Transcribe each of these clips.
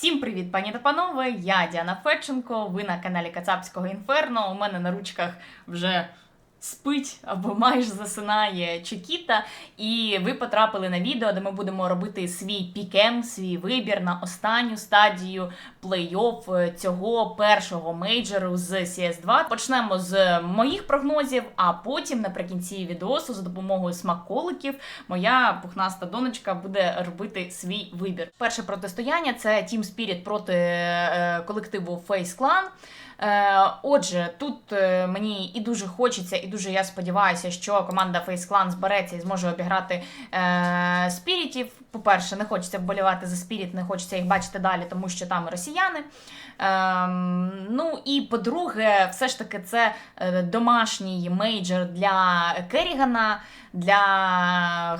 Всім привіт, пані та панове! Я Діана Федченко. Ви на каналі Кацапського Інферно. У мене на ручках вже спить або майже засинає Чекіта. І ви потрапили на відео, де ми будемо робити свій пікем, свій вибір на останню стадію плей-офф е, цього першого мейджору з CS2. Почнемо з моїх прогнозів, а потім наприкінці відеосу за допомогою смаколиків моя пухнаста донечка буде робити свій вибір. Перше протистояння це Team Spirit проти е, колективу Face Clan. Е, Отже, тут е, мені і дуже хочеться, і дуже я сподіваюся, що команда Face Clan збереться і зможе обіграти е, спірітів. По-перше, не хочеться вболівати за спіріт, не хочеться їх бачити далі, тому що там росіяни. Ем, ну і по-друге, все ж таки, це е, домашній мейджор для Керігана, для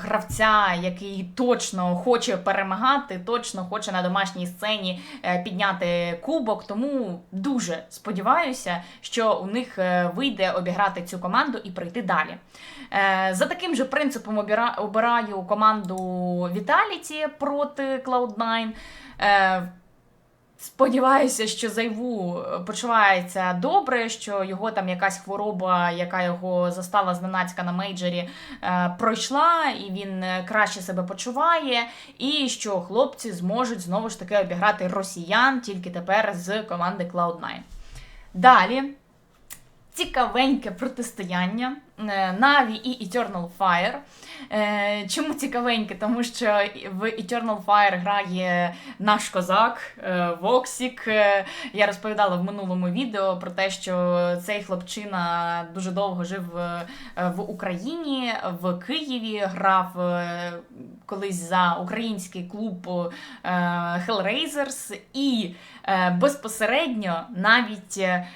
гравця, який точно хоче перемагати, точно хоче на домашній сцені е, підняти кубок. Тому дуже сподіваюся, що у них е, вийде обіграти цю команду і пройти далі. Е, За таким же принципом обираю команду Vitality проти Cloud9. Е, Сподіваюся, що Зайву почувається добре, що його там якась хвороба, яка його застала зненацька на мейджорі, е, пройшла, і він е, краще себе почуває, і що хлопці зможуть знову ж таки обіграти росіян тільки тепер з команди Cloud9. Далі. Цікавеньке протистояння е, Na'Vi і Eternal Fire. Е, Чому цікавеньке? Тому що в Eternal Fire грає наш козак Воксік. Е, Я розповідала в минулому відео про те, що цей хлопчина дуже довго жив в Україні, в Києві, грав колись за український клуб Hellraisers і безпосередньо навіть е,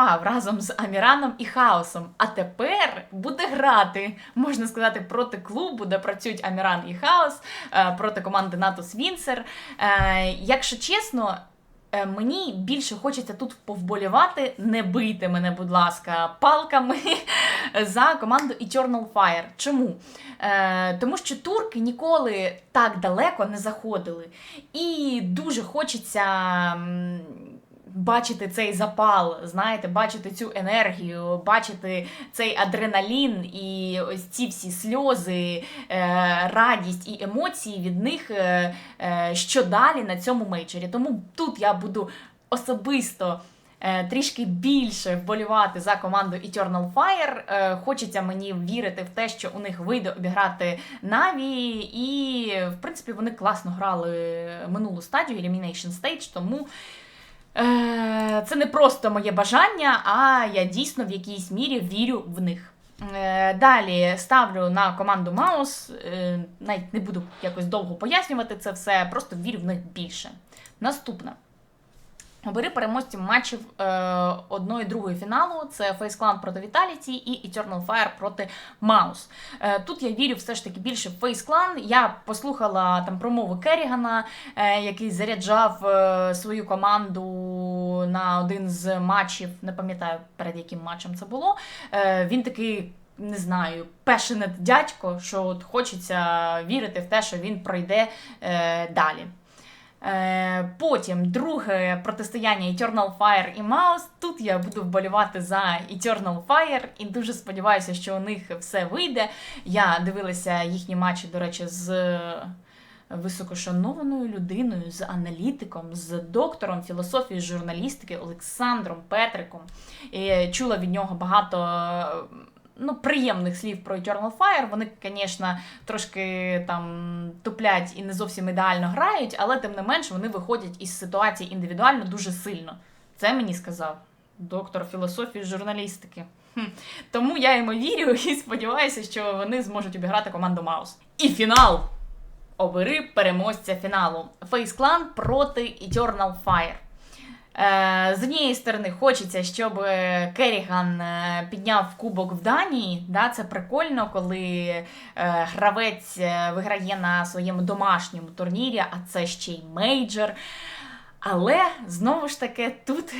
ем, разом з Аміраном і Хаосом. А тепер буде грати, можна сказати, проти клубу, де працюють Аміран і Хаос, е, проти команди Натус Вінсер. Е, якщо чесно. е, Мені більше хочеться тут повболівати, не бийте мене, будь ласка, палками за команду Eternal Fire. Чому? Е, тому що турки ніколи так далеко не заходили. І дуже хочеться бачити цей запал, знаєте, бачити цю енергію, бачити цей адреналін і ось ці всі сльози, е, радість і емоції від них, е, е, що далі на цьому мейджорі. Тому тут я буду особисто. Трішки більше вболівати за команду Eternal Fire. Хочеться мені вірити в те, що у них вийде обіграти Наві, і в принципі вони класно грали минулу стадію Elimination Stage, тому Це не просто моє бажання, а я дійсно в якійсь мірі вірю в них. Е, Далі ставлю на команду Маус. Е, Навіть не буду якось довго пояснювати це все, просто вірю в них більше. Наступне. Обери переможців матчів е, одної другої фіналу: це Face Clan проти Vitality і Eternal Fire проти Маус. Е, тут я вірю все ж таки більше в Face Clan. Я послухала там промову Керрігана, е, який заряджав е, свою команду на один з матчів. Не пам'ятаю перед яким матчем це було. Е, він такий. Не знаю, пешенет дядько, що от хочеться вірити в те, що він пройде е, далі. Е, потім друге протистояння Eternal Fire і Mouse. Тут я буду вболівати за Eternal Fire і дуже сподіваюся, що у них все вийде. Я дивилася їхні матчі, до речі, з високошанованою людиною, з аналітиком, з доктором філософії журналістики Олександром Петриком. І чула від нього багато. Ну, приємних слів про Eternal Fire. Вони, звісно, трошки там туплять і не зовсім ідеально грають, але тим не менш вони виходять із ситуації індивідуально дуже сильно. Це мені сказав доктор філософії журналістики. Хм. Тому я йому вірю і сподіваюся, що вони зможуть обіграти команду Маус. І фінал! Обери переможця фіналу. Face Clan проти Eternal Fire. Е, З однієї сторони, хочеться, щоб Керіган е, підняв кубок в Данії. Да, Це прикольно, коли е, гравець виграє на своєму домашньому турнірі, а це ще й мейджор. Але знову ж таки, тут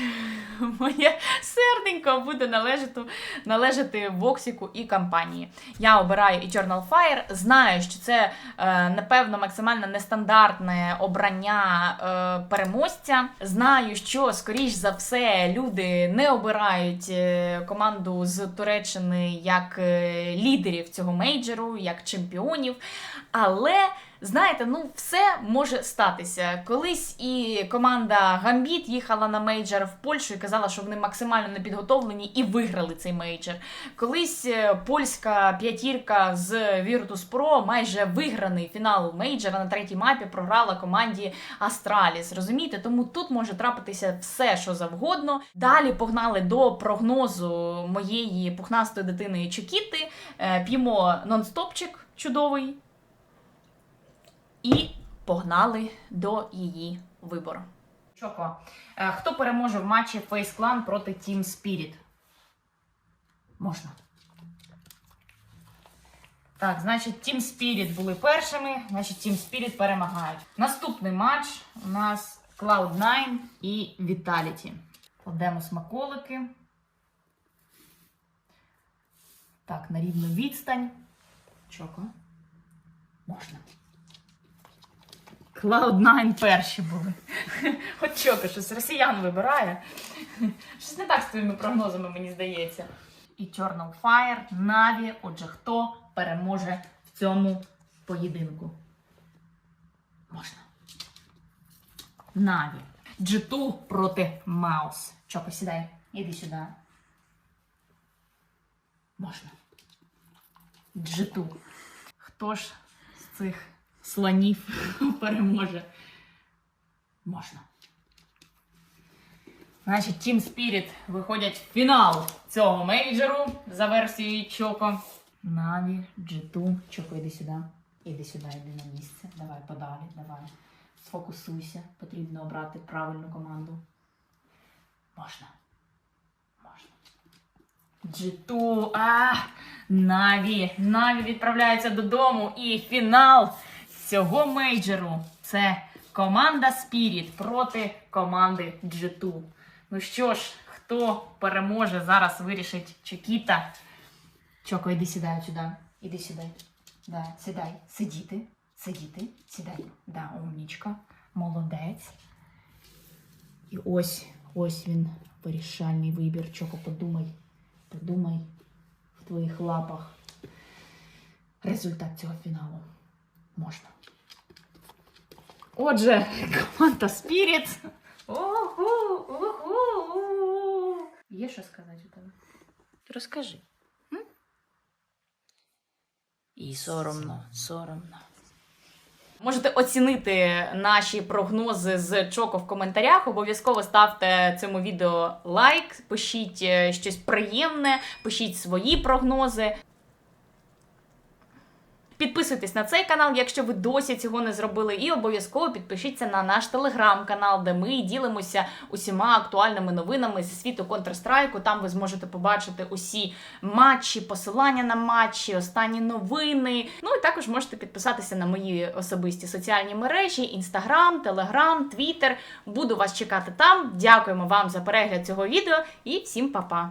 моє серденько буде належати, належати Воксіку і компанії. Я обираю Eternal Fire, знаю, що це е, напевно максимально нестандартне обрання е, переможця. Знаю, що скоріш за все люди не обирають е, команду з Туреччини як лідерів цього мейджору, як чемпіонів. Але знаєте, ну все може статися. Колись і команда Гамбіт їхала на мейджор в Польщу і казала, що вони максимально не підготовлені і виграли цей мейджор. Колись е, польська п'ятірка з Virtus Pro майже виграний фінал мейджора на третій мапі програла команді Астраліс. Розумієте? Тому тут може трапитися все, що завгодно. Далі погнали до прогнозу моєї пухнастої дитини Чокіти. Е, П'ємо нонстопчик чудовий. І погнали до її вибору. Чоко, е, хто переможе в матчі Face Clan проти Team Spirit? Можна. Так, значить, Team Spirit були першими, значить, Team Spirit перемагають. Наступний матч у нас Cloud9 і Vitality. Кладемо смаколики. Так, на рівну відстань. Чоко. Можна. Cloud9 перші були. От чоко, щось росіян вибирає. Щось не так з твоїми прогнозами, мені здається. І Eternal Fire, Na'Vi. Отже, хто переможе в цьому поєдинку? Можна. Na'Vi. G2 проти Маус. Чоко, сідай. Іди сюди. Можна. G2. Хто ж з цих слонів переможе? Можна. Значить, Team Spirit виходять в фінал цього мейджору за версією Чоко. Наві, G2. Чоко, іди сюди. Іди сюди, іди на місце. Давай подалі, давай. Сфокусуйся. Потрібно обрати правильну команду. Можна. Можна. G2. А, Наві. Наві відправляється додому. І фінал цього мейджору це команда Spirit проти команди G2. Ну що ж, хто переможе, зараз вирішить Чекіта. Чоко, іди сідай сюди. Іди сюди. Да, сідай. Сидіти. Сидіти. Сідай. Да, умнічка. Молодець. І ось, ось він, вирішальний вибір. Чоко, подумай. Подумай в твоїх лапах. Результат цього фіналу. Можна. Отже, команда Spirit. Ого, ого. Є що сказати у тебе? Розкажи. М? І соромно, соромно. Можете оцінити наші прогнози з Чоко в коментарях. Обов'язково ставте цьому відео лайк, пишіть е, щось приємне, пишіть свої прогнози. Підписуйтесь на цей канал, якщо ви досі цього не зробили, і обов'язково підпишіться на наш телеграм-канал, де ми ділимося усіма актуальними новинами зі світу Counter-Strike. Там ви зможете побачити усі матчі, посилання на матчі, останні новини. Ну і також можете підписатися на мої особисті соціальні мережі: Інстаграм, Телеграм, Твіттер. Буду вас чекати там. Дякуємо вам за перегляд цього відео і всім па-па!